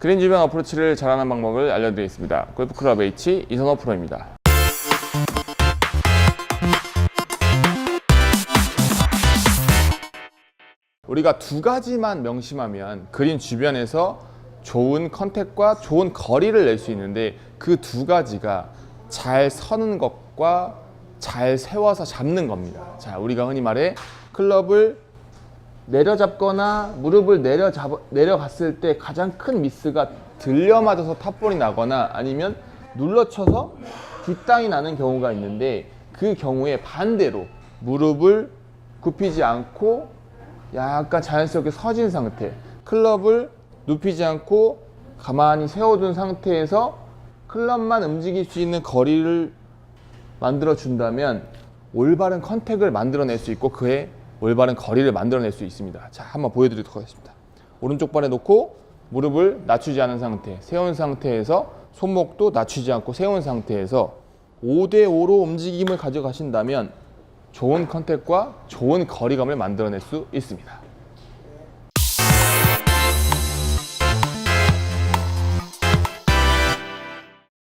그린 주변 어프로치를 잘하는 방법을 알려드리겠습니다. 골프클럽 H 이선호 프로입니다. 우리가 두 가지만 명심하면 그린 주변에서 좋은 컨택과 좋은 거리를 낼 수 있는데 그 두 가지가 잘 서는 것과 잘 세워서 잡는 겁니다. 자, 우리가 흔히 말해 클럽을 내려잡거나 무릎을 내려잡, 내려갔을 때 가장 큰 미스가 들려 맞아서 탑볼이 나거나 아니면 눌러쳐서 뒷땅이 나는 경우가 있는데 그 경우에 반대로 무릎을 굽히지 않고 약간 자연스럽게 서진 상태 클럽을 눕히지 않고 가만히 세워둔 상태에서 클럽만 움직일 수 있는 거리를 만들어 준다면 올바른 컨택을 만들어낼 수 있고 그의 올바른 거리를 만들어낼 수 있습니다. 자, 한번 보여드리도록 하겠습니다. 오른쪽 발에 놓고 무릎을 낮추지 않은 상태, 세운 상태에서 손목도 낮추지 않고 세운 상태에서 5대 5로 움직임을 가져가신다면 좋은 컨택과 좋은 거리감을 만들어낼 수 있습니다.